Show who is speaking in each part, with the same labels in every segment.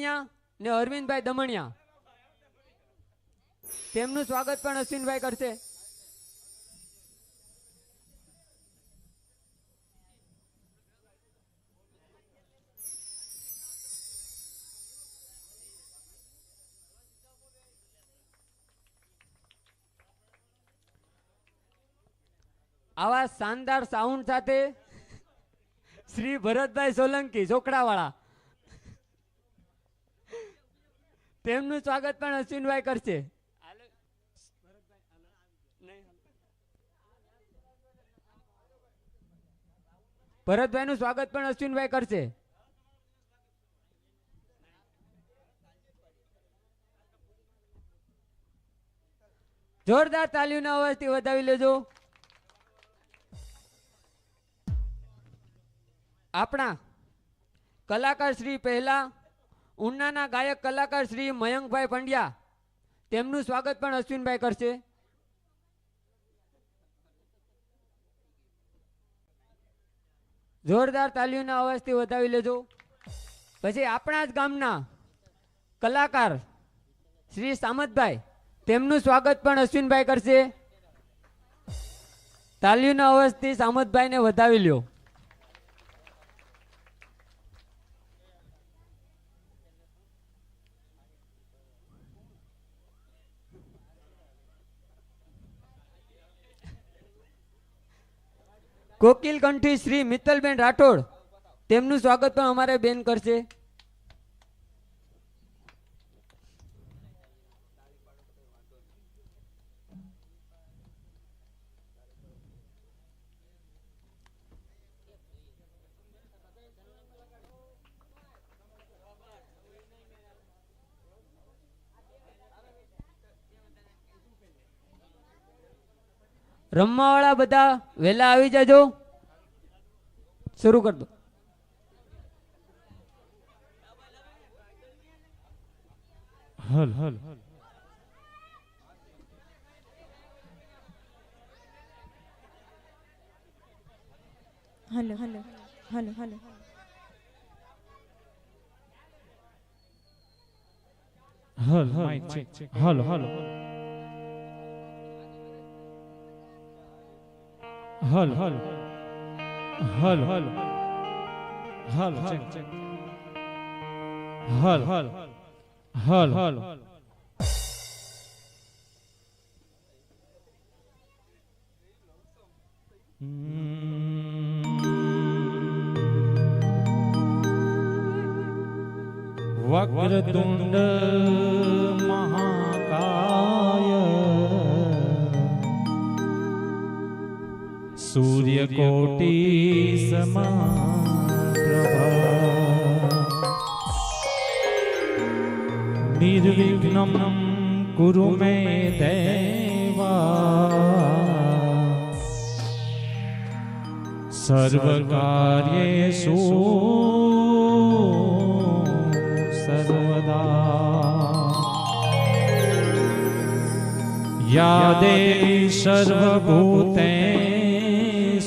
Speaker 1: દમણિયા ને અરવિંદભાઈ દમણિયા. તેમનું સ્વાગત પણ અશ્વિનભાઈ કરશે. આવા શાનદાર સાઉન્ડ સાથે શ્રી ભરતભાઈ સોલંકી ચોકડાવાળા તેમનું સ્વાગત પણ અશ્વિનભાઈ કરશે. ભરતભાઈનું સ્વાગત પણ અશ્વિનભાઈ કરશે. જોરદાર તાલીઓના અવાજથી વધાવી લેજો. આપણા કલાકાર શ્રી પહેલા ઉનાના ગાયક કલાકાર શ્રી મયંકભાઈ પંડ્યા. તેમનું સ્વાગત પણ અશ્વિનભાઈ કરશે. જોરદાર તાલીઓના અવાજથી વધાવી લેજો. પછી આપણા જ ગામના કલાકાર શ્રી સામતભાઈ, તેમનું સ્વાગત પણ અશ્વિનભાઈ કરશે. તાલીઓના અવાજથી સામતભાઈને વધાવી લ્યો. કોકિલ કંઠી શ્રી મિત્તલબેન રાઠોડ તેમનું સ્વાગત પણ અમારે બેન કરશે. રમવાવાળા બધા વહેલા આવી જાજો. શરૂ કર દો.
Speaker 2: હલ હલ.
Speaker 3: Hello hello hello hello.
Speaker 2: Hello હલ. હલ હલ હલ. હલ હલ હલ ચેક ચેક હલ હલ હલ હલ સૂર્યકોટિ સમા નિર્વિઘ્નમ કુરુ મે દેવા. સર્વકાર્યેષુ સર્વદા. યા દેવી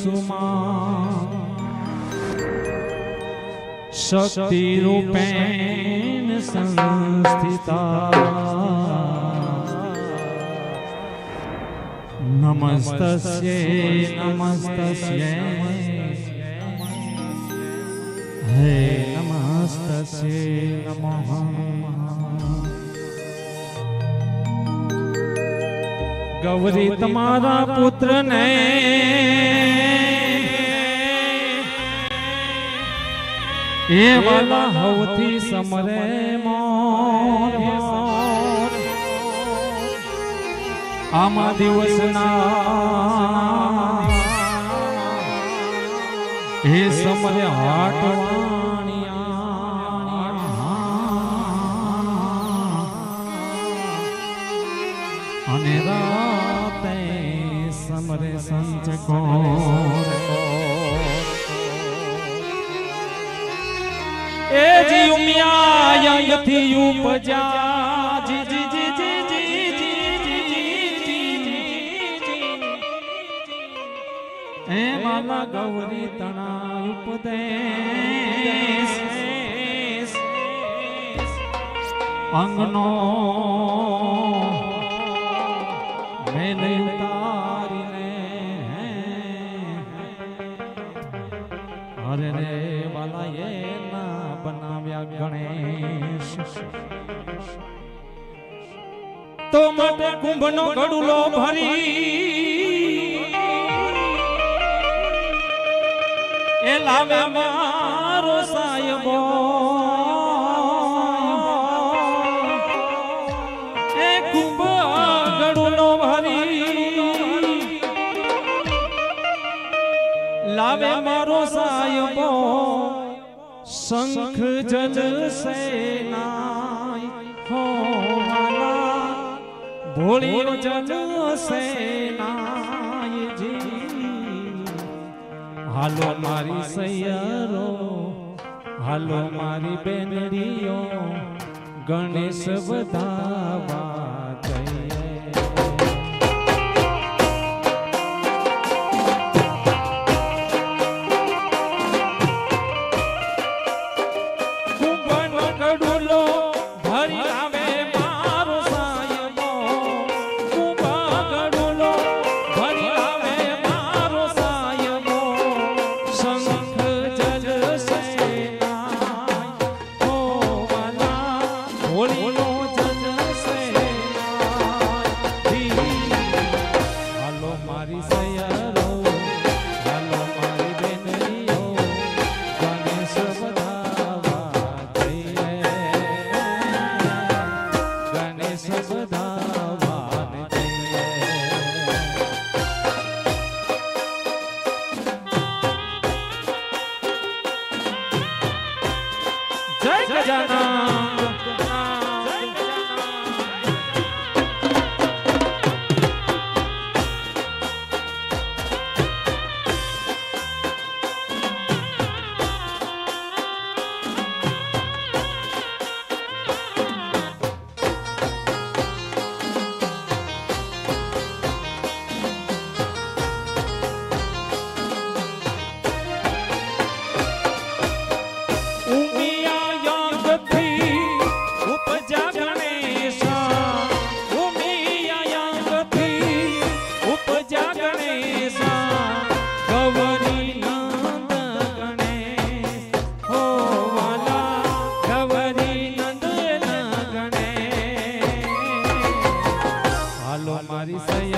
Speaker 2: యేసుమా शक्तिरूपेण संस्थिता नमस्तस्यै नमस्तस्यै हे नमस्तस्यै नमः गौरी तुम्हारा पुत्र ने એ વાલા હવથી સમરે મોર. આમાં દિવસના હે સમરે હાટવાણિયા અને રાતે સમરે સંચકો જી ઉમિયા યંગથી ઉપજા જી જી જી જી જી જી. હે મામા ગૌરી તણા ઉપદેશ. અંગનો તો માટે કુંભનો ગડુલો ભરી. એ લાવે મારો સાયબો. એ કુંભ ગડુલો ભરી. લાવે મારો સાયબો. શંખ જજ સેના. હોળી જનો સેનાયજી હાલો મારી સૈયરો હાલો મારી બેનરીઓ ગણેશ વધાવા જય Mari Senhor.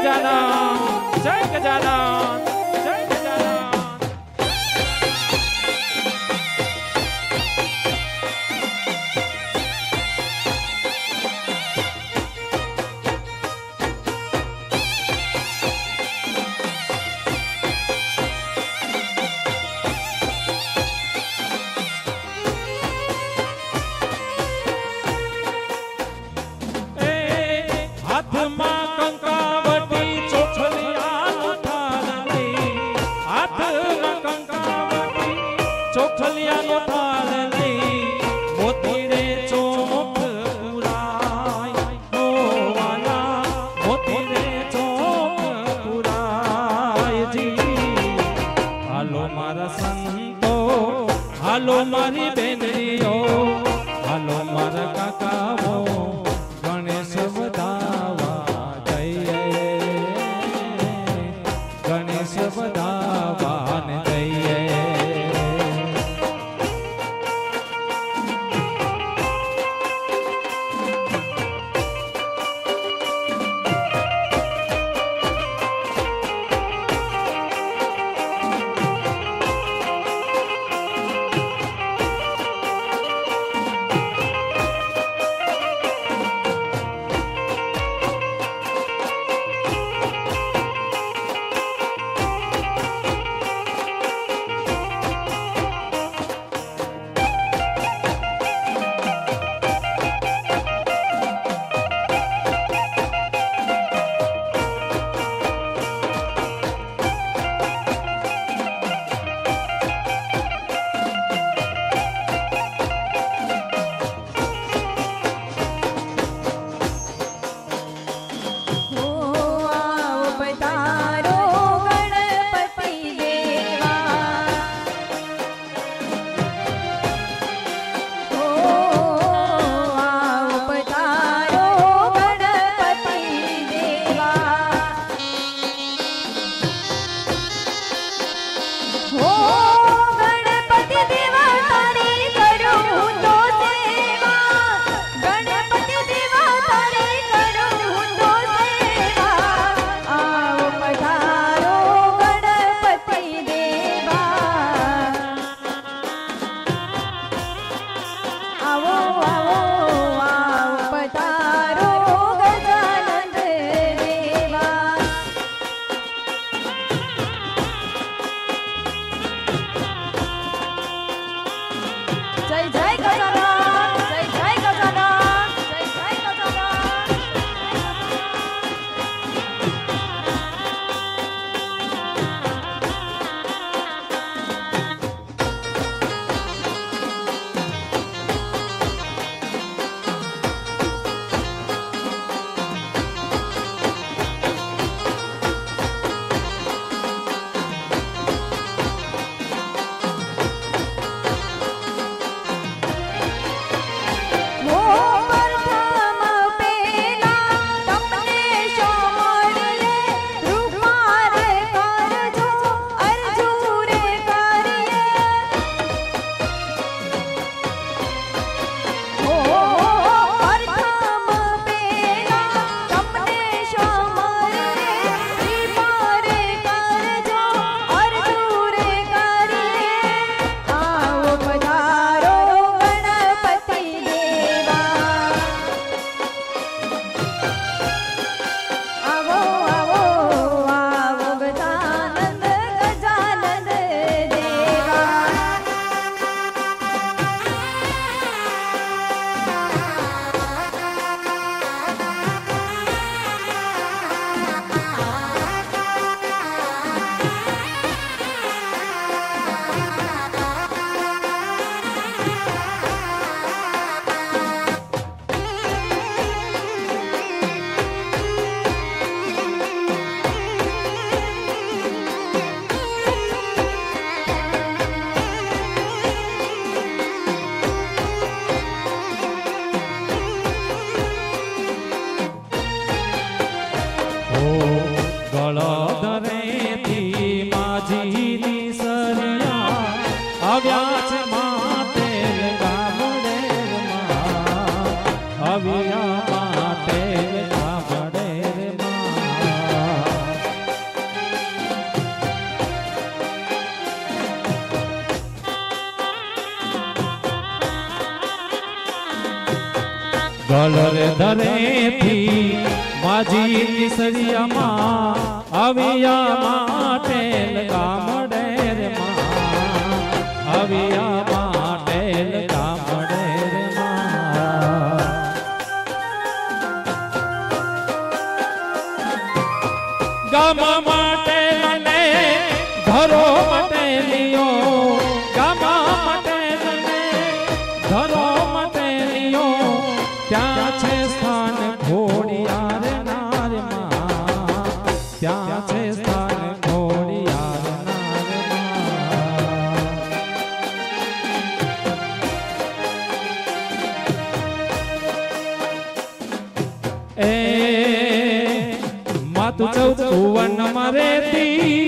Speaker 2: Jai Gajanan. Jai Gajanan. ચોખલિયા નો થાળ લઈ મોતી રે ચોખ પુરાય ગોવાના મોતી રે ચોખ પુરાય મારી હળદ રેતી માજીની સરિયા આવ્યા છે માતે ગામડે આવ્યા માતે ગામડે ગળરે ધરેથી માજી સરિયામાં આવ્યા માટે ગામડે રે માં. આવ્યા માતુ ચૌદ ભુવન મરેતી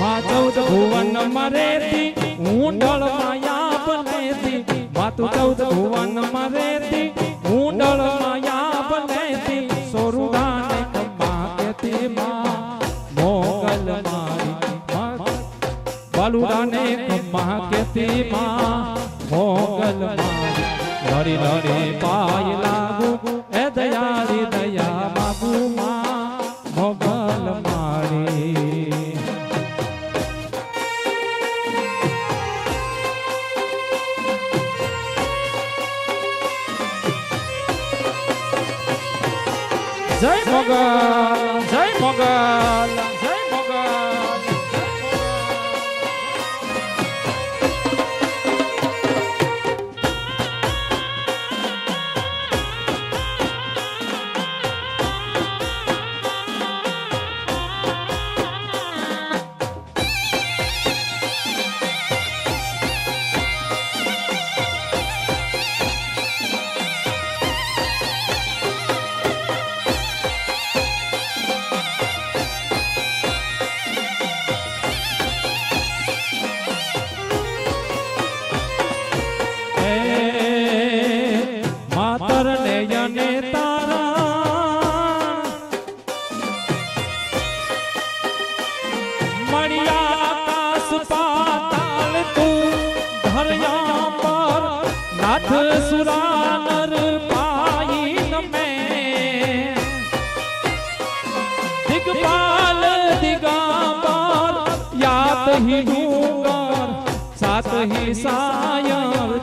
Speaker 2: મા ચૌદ ભુવન હું ડળ માયા બનેતી માતુ ચૌદ ભુવન મરે હું ડળ માયા બને સોરુડાને કમા કેતી માં. મોગલ મારી માં. માં મારી લડી લડી પાય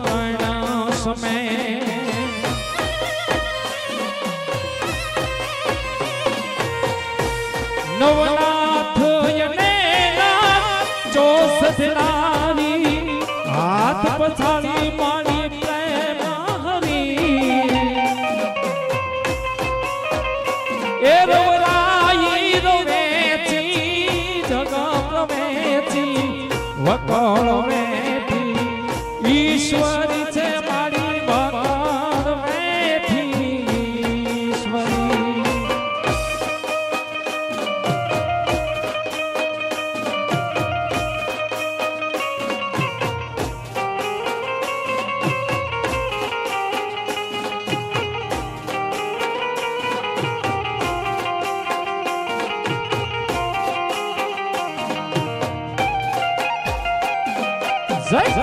Speaker 2: કણ સમય નવનાથ યને નાથ ચોસઠ નારી હાથ પછાડી મારી પ્રેમ હરી એ રવરાઈ રવેચી જગમ વેચી વકોળ soit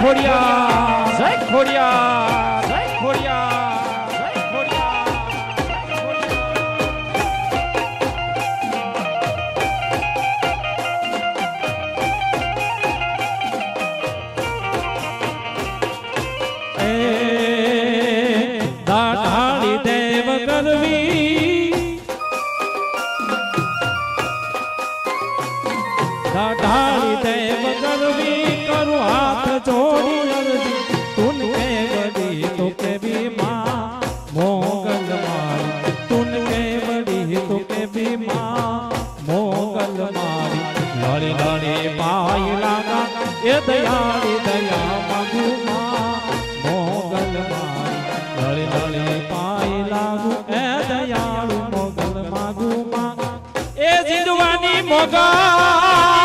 Speaker 2: ખોડિયા જય ખોડિયા જય ખોડિયા लगा